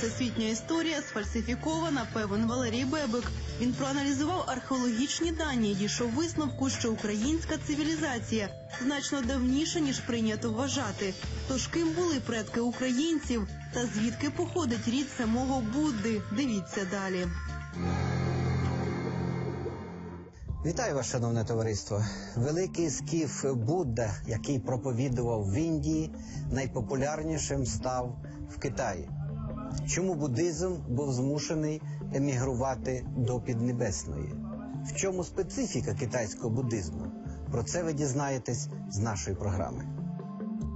всесвітня історія сфальсифікована, певен Валерій Бебек. Він проаналізував археологічні дані і дійшов висновку, що українська цивілізація значно давніша, ніж прийнято вважати. Тож ким були предки українців та звідки походить рід самого Будди? Дивіться далі. Вітаю вас, шановне товариство. Великий скіф Будда, який проповідував в Індії, найпопулярнішим став в Китаї. Чому буддизм був змушений емігрувати до Піднебесної? В чому специфіка китайського буддизму? Про це ви дізнаєтесь з нашої програми.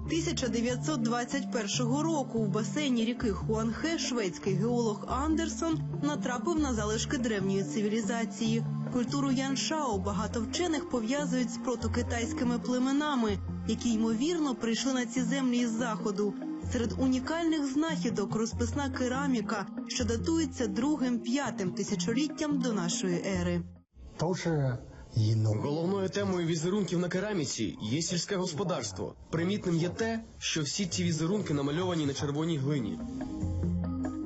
1921 року в басейні ріки Хуанхе шведський геолог Андерсон натрапив на залишки древньої цивілізації. Культуру Яншао багато вчених пов'язують з протокитайськими племенами, які ймовірно прийшли на ці землі із заходу. Серед унікальних знахідок розписна кераміка, що датується другим-п'ятим тисячоліттям до нашої ери. Ну. Головною темою візерунків на кераміці є сільське господарство. Примітним є те, що всі ці візерунки намальовані на червоній глині.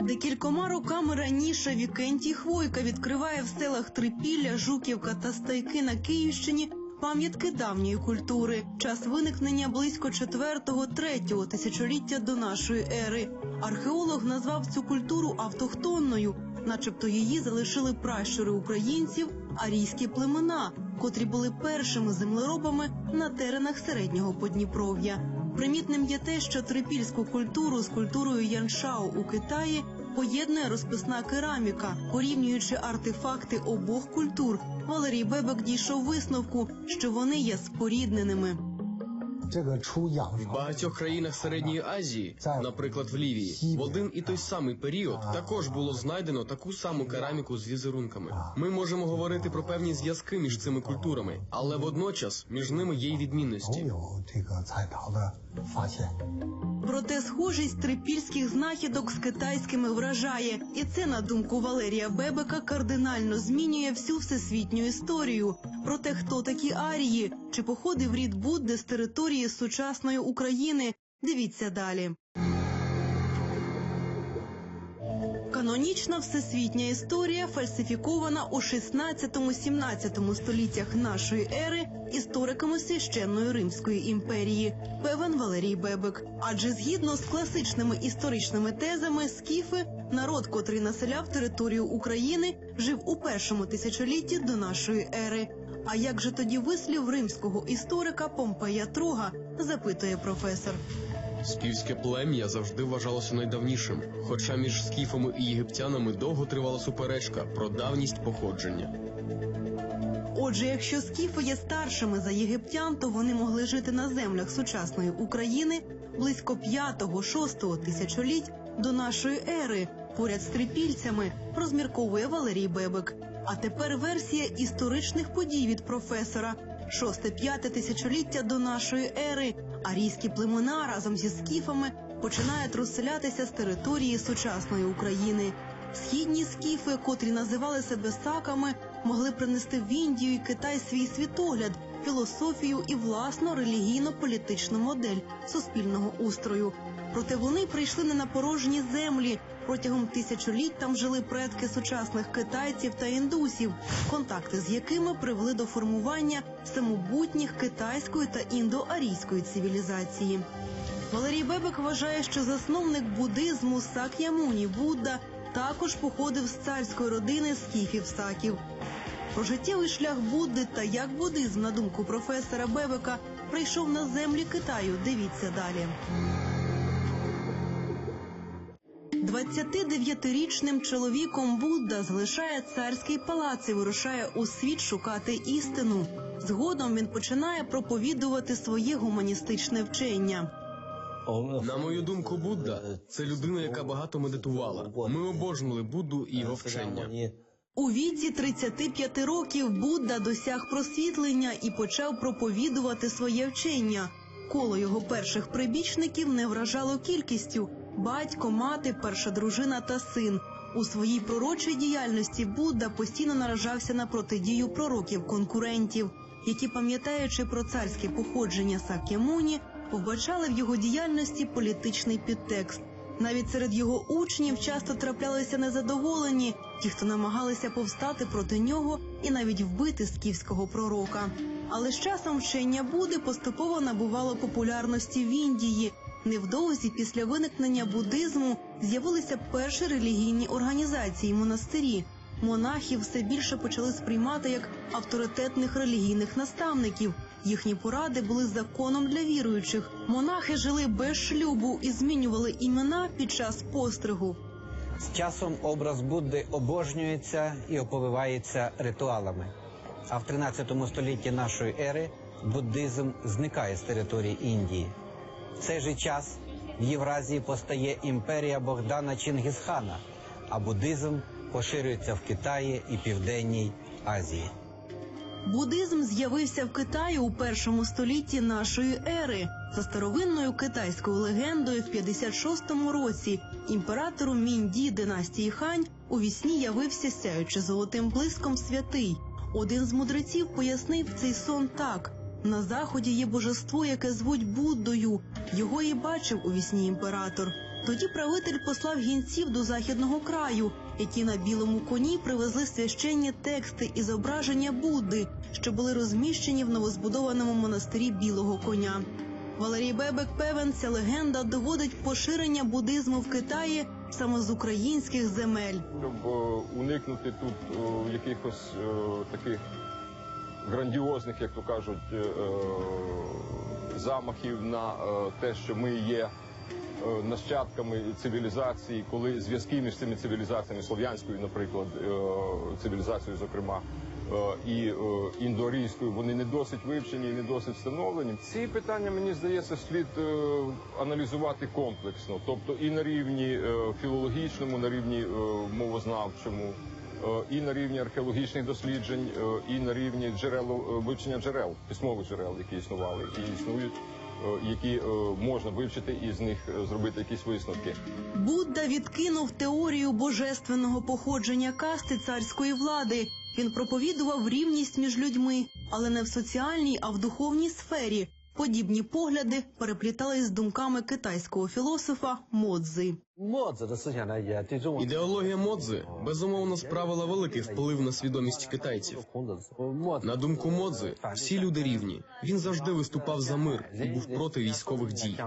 Декількома роками раніше Вікентій Хвойка відкриває в селах Трипілля, Жуківка та Стайки на Київщині пам'ятки давньої культури. Час виникнення близько 4-3 тисячоліття до нашої ери. Археолог назвав цю культуру автохтонною, начебто її залишили пращури українців, арійські племена, котрі були першими землеробами на теренах середнього Подніпров'я. Примітним є те, що трипільську культуру з культурою Яншао у Китаї поєднує розписна кераміка, порівнюючи артефакти обох культур. Валерій Бебек дійшов висновку, що вони є спорідненими. В багатьох країнах середньої Азії, наприклад, в Лівії, в один і той самий період також було знайдено таку саму кераміку з візерунками. Ми можемо говорити про певні зв'язки між цими культурами, але водночас між ними є й відмінності. Проте схожість трипільських знахідок з китайськими вражає, і це на думку Валерія Бебека кардинально змінює всю всесвітню історію. Проте хто такі арії, чи походив рід Будди з території сучасної України? Дивіться далі. Канонічна всесвітня історія фальсифікована у 16-17 століттях нашої ери істориками священної Римської імперії, певен Валерій Бебек. Адже згідно з класичними історичними тезами, скіфи народ, котрий населяв територію України, жив у першому тисячолітті до нашої ери. А як же тоді вислів римського історика Помпея Трога? запитує професор. Скіфське плем'я завжди вважалося найдавнішим, хоча між скіфами і єгиптянами довго тривала суперечка про давність походження. Отже, якщо скіфи є старшими за єгиптян, то вони могли жити на землях сучасної України близько 5-6 тисячоліть до нашої ери, поряд з трипільцями, розмірковує Валерій Бебек. А тепер версія історичних подій від професора. Шосте-п'яте тисячоліття до нашої ери. Арійські племена разом зі скіфами починають розселятися з території сучасної України. Східні скіфи, котрі називали себе саками, могли принести в Індію і Китай свій світогляд, філософію і власну релігійно-політичну модель суспільного устрою. Проте вони прийшли не на порожні землі. Протягом тисячоліть там жили предки сучасних китайців та індусів, контакти з якими привели до формування самобутніх китайської та індоарійської цивілізації. Валерій Бебек вважає, що засновник буддизму Сак'ямуні Будда також походив з царської родини скіфів саків. Про життєвий шлях Будди та як буддизм, на думку професора Бебека, прийшов на землі Китаю. Дивіться далі. 29-річним чоловіком Будда залишає царський палац і вирушає у світ шукати істину. Згодом він починає проповідувати своє гуманістичне вчення. На мою думку, Будда це людина, яка багато медитувала. Ми обожнили Будду і його вчення. У віці 35 років Будда досяг просвітлення і почав проповідувати своє вчення. Коло його перших прибічників не вражало кількістю: батько, мати, перша дружина та син. У своїй пророчій діяльності Будда постійно наражався на протидію пророків конкурентів, які, пам'ятаючи про царське походження Сак'ямуні, вбачали в його діяльності політичний підтекст. Навіть серед його учнів часто траплялися незадоволені, ті, хто намагалися повстати проти нього і навіть вбити скіфського пророка. Але з часом вчення Буди поступово набувало популярності в Індії. Невдовзі після виникнення буддизму з'явилися перші релігійні організації монастирі. Монахів все більше почали сприймати як авторитетних релігійних наставників. Їхні поради були законом для віруючих. Монахи жили без шлюбу і змінювали імена під час постригу. З часом образ Будди обожнюється і оповивається ритуалами. А в 13 столітті нашої ери буддизм зникає з території Індії. В цей же час в Євразії постає імперія Богдана Чингісхана, а буддизм поширюється в Китаї і Південній Азії. Буддизм з'явився в Китаї у першому столітті нашої ери. За старовинною китайською легендою, в 56-му році імператору Мінді династії Хань у вісні явився сяючи золотим блиском святий. Один з мудреців пояснив цей сон так: на заході є божество, яке звуть Буддою. Його і бачив у вісні імператор. Тоді правитель послав гінців до західного краю, які на білому коні привезли священні тексти і зображення Будди, що були розміщені в новозбудованому монастирі білого коня. Валерій Бебек певен, ця легенда доводить поширення буддизму в Китаї саме з українських земель. щоб е, уникнути тут е, якихось е, таких грандіозних, як то кажуть, замахів на е, те, що ми є е, нащадками цивілізації, коли зв'язки між цими цивілізаціями, слов'янською, наприклад, е, цивілізацією, зокрема. І індоарійською вони не досить вивчені і не досить встановлені. Ці питання мені здається слід аналізувати комплексно, тобто і на рівні філологічному, на рівні мовознавчому, і на рівні археологічних досліджень, е, і на рівні джерел е, вивчення джерел, письмових джерел, які існували і існують, е, які е, можна вивчити і з них е, зробити якісь висновки. Будда відкинув теорію божественного походження касти царської влади. Він проповідував рівність між людьми, але не в соціальній, а в духовній сфері. Подібні погляди переплітались з думками китайського філософа Модзи. Ідеологія Модзи безумовно справила великий вплив на свідомість китайців. На думку Модзи, всі люди рівні. Він завжди виступав за мир і був проти військових дій.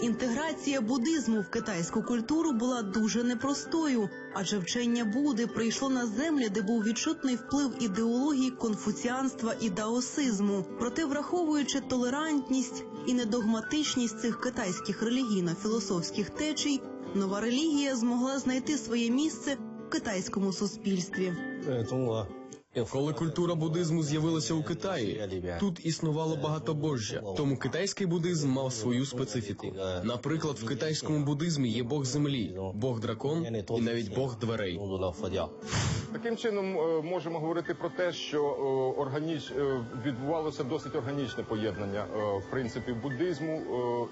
Інтеграція буддизму в китайську культуру була дуже непростою, адже вчення Будди прийшло на землі, де був відчутний вплив ідеології конфуціанства і даосизму. Проте, враховуючи толерантність і недогматичність цих китайських релігійно-філософських течій, нова релігія змогла знайти своє місце в китайському суспільстві. Коли культура буддизму з'явилася у Китаї, тут існувало багатобожжя, тому китайський буддизм мав свою специфіку. Наприклад, в китайському буддизмі є Бог землі, Бог дракон і навіть Бог дверей. Таким чином е, можемо говорити про те, що е, органіч е, відбувалося досить органічне поєднання в принципі буддизму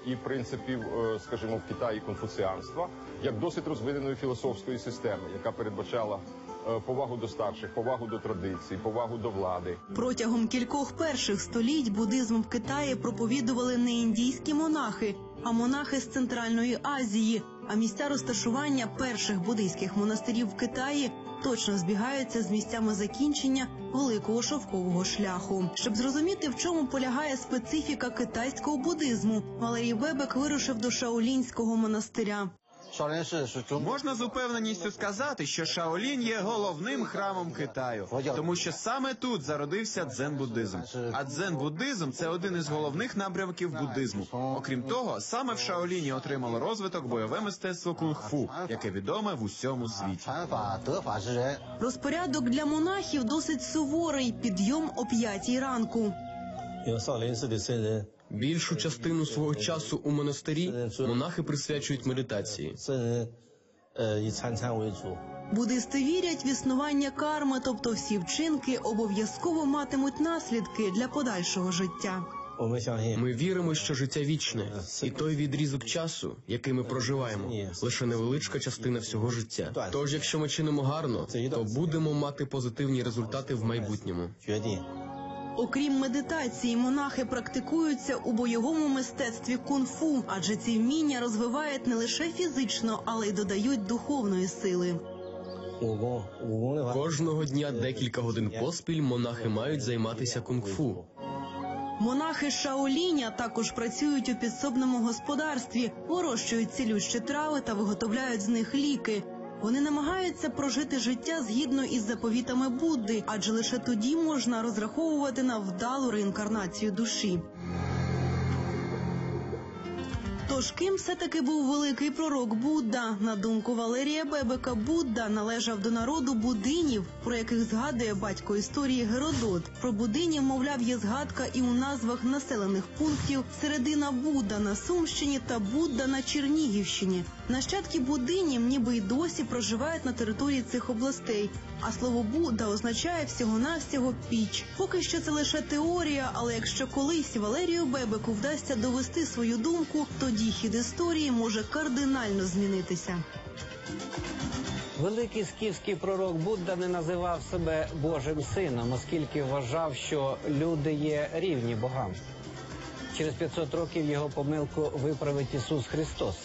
і принципів, скажімо, в Китаї конфуціанства як досить розвиненої філософської системи, яка передбачала е, повагу до старших, повагу до традицій, повагу до влади. Протягом кількох перших століть буддизм в Китаї проповідували не індійські монахи, а монахи з Центральної Азії. А місця розташування перших буддийських монастирів в Китаї точно збігаються з місцями закінчення великого шовкового шляху. Щоб зрозуміти, в чому полягає специфіка китайського буддизму, Валерій Бебек вирушив до Шаолінського монастиря. Можна з упевненістю сказати, що Шаолін є головним храмом Китаю, тому що саме тут зародився дзен-буддизм. А дзен-буддизм – це один із головних напрямків буддизму. Окрім того, саме в Шаоліні отримало розвиток бойове мистецтво кунг-фу, яке відоме в усьому світі. Розпорядок для монахів досить суворий. Підйом о п'ятій ранку. Більшу частину свого часу у монастирі монахи присвячують медитації. Буддисти вірять в існування карми, тобто всі вчинки обов'язково матимуть наслідки для подальшого життя. Ми віримо, що життя вічне, і той відрізок часу, який ми проживаємо, лише невеличка частина всього життя. Тож, якщо ми чинимо гарно, то будемо мати позитивні результати в майбутньому. Окрім медитації, монахи практикуються у бойовому мистецтві кунг-фу, адже ці вміння розвивають не лише фізично, але й додають духовної сили. Кожного дня декілька годин поспіль монахи мають займатися кунг-фу. Монахи Шаоліня також працюють у підсобному господарстві, вирощують цілющі трави та виготовляють з них ліки. Вони намагаються прожити життя згідно із заповітами Будди, адже лише тоді можна розраховувати на вдалу реінкарнацію душі. Тож ким все-таки був великий пророк Будда? На думку Валерія Бебека, Будда належав до народу будинів, про яких згадує батько історії Геродот. Про будинів, мовляв, є згадка і у назвах населених пунктів середина Будда на Сумщині та Будда на Чернігівщині. Нащадки будинів ніби й досі проживають на території цих областей. А слово Будда означає всього-навсього піч. Поки що це лише теорія, але якщо колись Валерію Бебеку вдасться довести свою думку, тоді хід історії може кардинально змінитися. Великий скіфський пророк Будда не називав себе Божим сином, оскільки вважав, що люди є рівні богам. Через 500 років його помилку виправить Ісус Христос,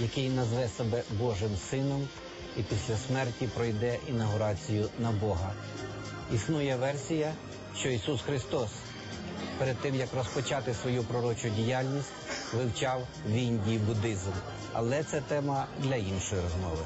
який назве себе Божим сином і після смерті пройде інаугурацію на Бога. Існує версія, що Ісус Христос перед тим як розпочати свою пророчу діяльність вивчав в Індії буддизм. Але це тема для іншої розмови.